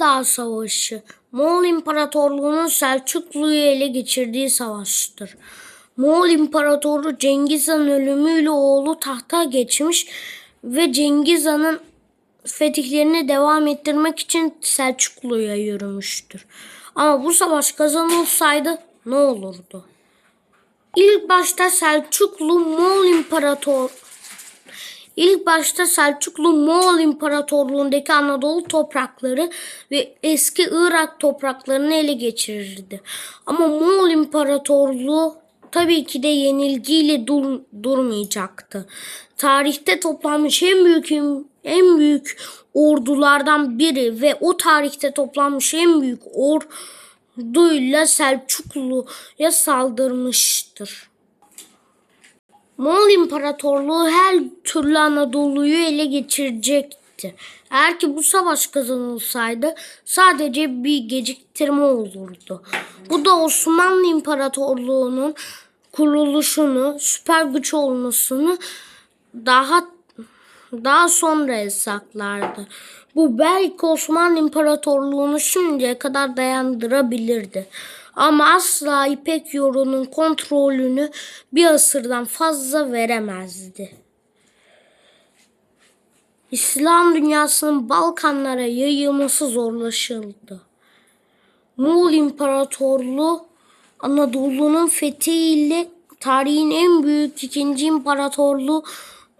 Dağ Savaşı Moğol İmparatorluğu'nun Selçuklu'yu ele geçirdiği savaştır. Moğol İmparatoru Cengiz Han ölümüyle oğlu tahta geçmiş ve Cengiz Han'ın fetihlerini devam ettirmek için Selçuklu'ya yürümüştür. Ama bu savaş kazanılsaydı ne olurdu? İlk başta Selçuklu Moğol İmparator İlk başta Selçuklu Moğol İmparatorluğundaki Anadolu toprakları ve eski Irak topraklarını ele geçirirdi. Ama Moğol İmparatorluğu tabii ki de yenilgiyle dur, durmayacaktı. Tarihte toplanmış en büyük en büyük ordulardan biri ve o tarihte toplanmış en büyük orduyla Selçuklu'ya saldırmıştır. Moğol İmparatorluğu her türlü Anadolu'yu ele geçirecekti. Eğer ki bu savaş kazanılsaydı sadece bir geciktirme olurdu. Bu da Osmanlı İmparatorluğu'nun kuruluşunu, süper güç olmasını daha daha sonra yasaklardı. Bu belki Osmanlı İmparatorluğu'nu şimdiye kadar dayandırabilirdi. Ama asla İpek yolunun kontrolünü bir asırdan fazla veremezdi. İslam dünyasının Balkanlara yayılması zorlaşıldı. Moğol İmparatorluğu Anadolu'nun fethiyle tarihin en büyük ikinci imparatorluğu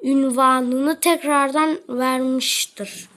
ünvanını tekrardan vermiştir.